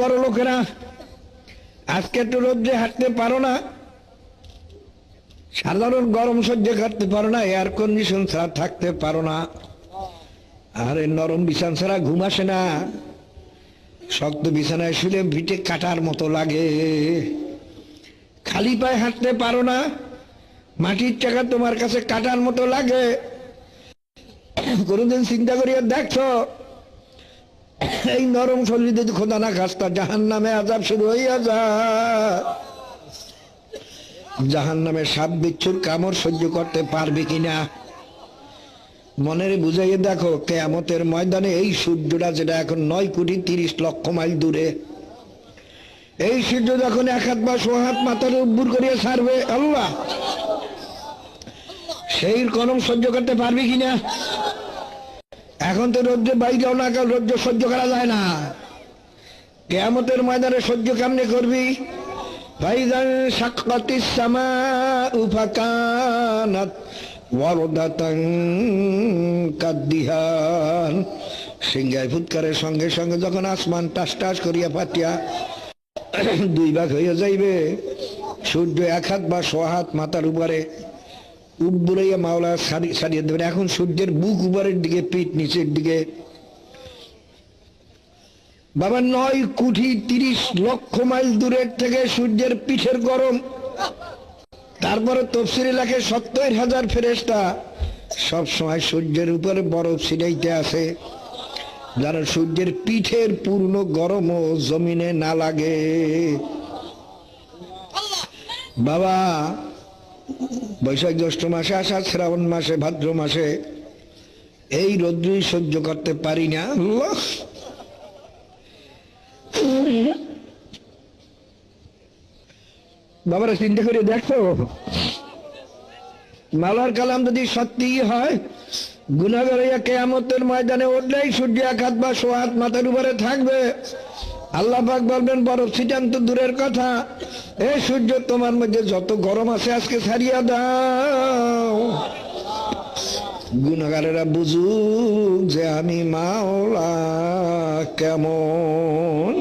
বড় লোকেরা, আজকে একটু রোদ্রে হাঁটতে পারো না। সাধারণ গরম সহ্য করতে পারো না এয়ার কন্ডিশন ছাড়া থাকতে পারো না। আরে নরম বিছান ছাড়া ঘুম আসে না। শক্ত বিছানায় শুলে ভিটে কাটার মতো লাগে। খালি পায়ে হাঁটতে পারো না, মাটির টাকা তোমার কাছে কাটার মতো লাগে। কোনোদিন চিন্তা করিয়া দেখছ এই নরম শরীর যদি খোদা না খাস্তা জাহান নামে আজাব শুরু হইয়া যা জাহান নামে সাপ বিচ্ছুর কামড় সহ্য করতে পারবে কিনা? মনের বুঝাইয়ে দেখো, কেয়ামতের ময়দানে এই সূর্যটা যেটা এখন নয় কোটি তিরিশ লক্ষ মাইল দূরে, এই সূর্য যখন এক হাত বা সো হাত মাথার উব্বুর করিয়া ছাড়বে, আল্লাহ, সেই কলম সহ্য করতে পারবি কিনা? এখন তো রৌদ্রে বাইরেও না, কাল রৌদ্র সহ্য করা যায় না। কেয়ামতের ময়দানে সহ্য কেমনে করবি? ভাইজান সাক্ষাতি সামা উফাকানাত ওয়ারদাতাং কাদ্দিহান। সিংহায় ফুৎকারের সঙ্গে সঙ্গে যখন আসমান টাস টাস করিয়া ফাটিয়া দুই ভাগ হইয়া যাইবে, সূর্য এক হাত বা ছ হাত মাথার উপরে। উপবুড়াইয়া মাওলা সারিয়ে দেবেন। এখন সূর্যের বুক উপরের দিকে, পিঠ নিচের দিকে। বাবা, নয় কোটি তিরিশ লক্ষ মাইল দূরের থেকে সূর্যের পিঠের গরম। তারপরে তফসির এলাকায় সত্তর হাজার ফেরেস্তা সব সময় সূর্যের উপরে বরফ ছিটাইতে আছে যারা সূর্যের পিঠের পূর্ণ গরমও জমিনে না লাগে। বাবা বৈশাখ জ্যৈষ্ঠ মাসে, আষাঢ় শ্রাবণ মাসে, ভাদ্র মাসে এই রৌদ্রই সহ্য করতে পারি না। বাবারা, চিন্তা করে দেখো। মালার কালাম যদি সত্যি হয় গুনাগার কেয়ামতের ময়দানে উঠলেই সূর্য হাত বা সো হাত মাথার উপরে থাকবে। আল্লাহ পাক বলবেন বরফ ছিটান তো দূরের কথা। এ সূর্য, তোমার মধ্যে যত গরম আছে, আজকে ছাড়িয়া দাও। গুনাগারেরা বুঝুক যে আমি মাওলা কেমন।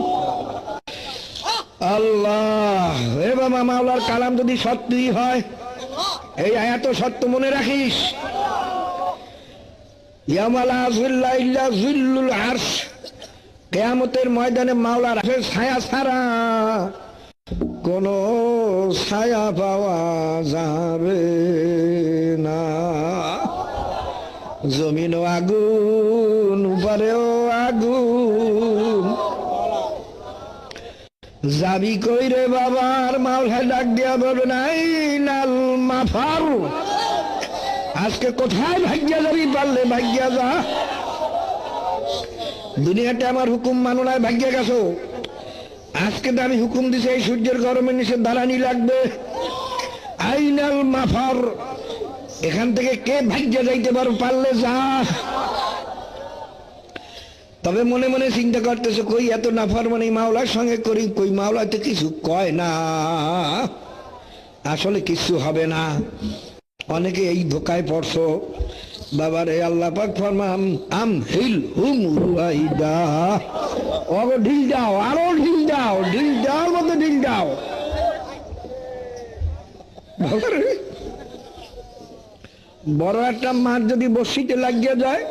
আল্লাহ, এ বাবা মাওলার কালাম যদি সত্যি হয়, এই আয়াত সত্য মনে রাখিস। ইয়ামালা জুল্লা ইল্লা জুল্লুল আরশ। কেয়ামতের ময়দানে মাওলার ছায়া ছাড়া। কোন ছায়া পাওয়া যাবে না। জমিনও আগুন, উপরেও আগুন। যাবি কই রে বাবার মাওলা ডাক দিয়া বলবেন নাই নাল মাফার আজকে কোথায় ভাগ্যা যাবি পারলে ভাগ্যা যা। দুনিয়াতে আমার হুকুম মানো নাই, ভাগ্যে গেছো। আজকে তো আমি হুকুম দিছি, এই সূর্যের গরমে নিচে দাঁড়ানি লাগবে। আইনাল মাফার। এখান থেকে কে ভাগ্যে যাইতে পারো, পারলে যা। তবে মনে মনে চিন্তা করতেছে, কই এত নাফার মানে মাওলার সঙ্গে করি, কই মাওলা তো কিছু কয় না। আসলে কিছু হবে না। অনেকে এই ধোকায় পড়ছো। বাবার আল্লাহ পাক ফরমাম আম হিল হুম রুয়াইদা ওগো ঢিল দাও, আরও ঢিল দাও, ঢিল দেওয়ার মতো ঢিল দাও। বড় একটা মাছ যদি বসিতে লাগিয়ে যায়,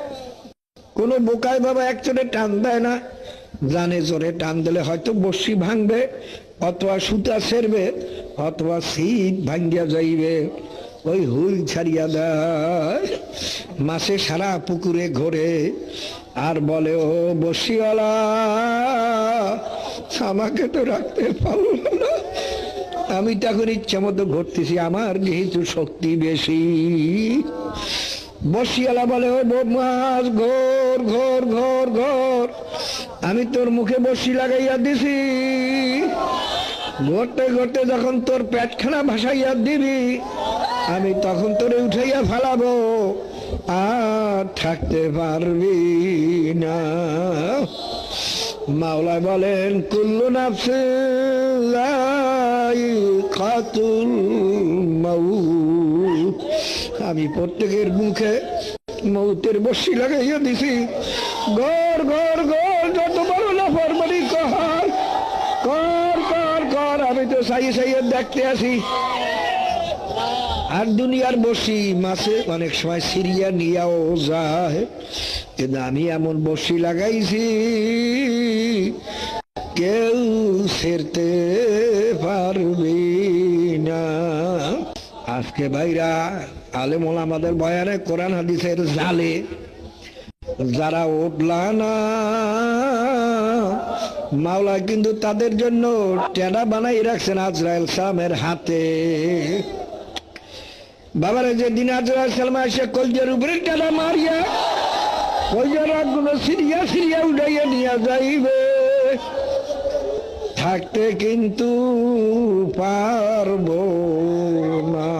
কোন বোকায় বাবা এক চোরে টান দেয় না। জানে জোরে টান দিলে হয়তো বসি ভাঙবে, অথবা সুতা সেরবে, অথবা শীত ভাঙ্গিয়া যাইবে। ওই হুল ছাড়িয়া দেয়। মাসে সারা পুকুরে ঘোরে আর বলে, ও বসিওয়ালা, আমাকে তো রাখতে পারল না। আমি তখন ইচ্ছা মতো ঘুরতেছি, আমার যেহেতু শক্তি বেশি। বসিয়ালা বলে, ও মাছ ঘোর ঘোর ঘোর ঘোর, আমি তোর মুখে বসি লাগাইয়া দিছি। ঘরতে ঘরতে যখন তোর পেটখানা ভাসাইয়া দিবি আমি তখন তোরে উঠাইয়া ফেলাবো, আর থাকতে পারবি না। মাওলা বলেন, কুল্লু নাফসে কাতুল আমি প্রত্যেকের মুখে মৌতের বসি লাগাইয়া দিছি। গর গড় গড়, যত বড় কর। আমি তো সাইয়ে সাইয়ে দেখতে আসি। আর দুনিয়ার বসি মাসে অনেক সময় সিরিয়া নিয়েও যায়। কিন্তু আমি এমন বসি লাগাইছি, কেউ সেরতে পারবি না। আজকে ভাইরা আলেমল আমাদের বয়ানে কোরআন হাদিসের জালে যারা উঠলা না, মাওলা কিন্তু তাদের জন্য টেনা বানাই রাখছেন আজরাইল সামের হাতে। বাবারে যে দিন সালমা, সে কলজের উপরে টেনা মারিয়া, কলজের রাগগুলো সিরিয়া সিরিয়া উঠাইয়া নিয়ে যাইবে। থাকতে কিন্তু পারব না।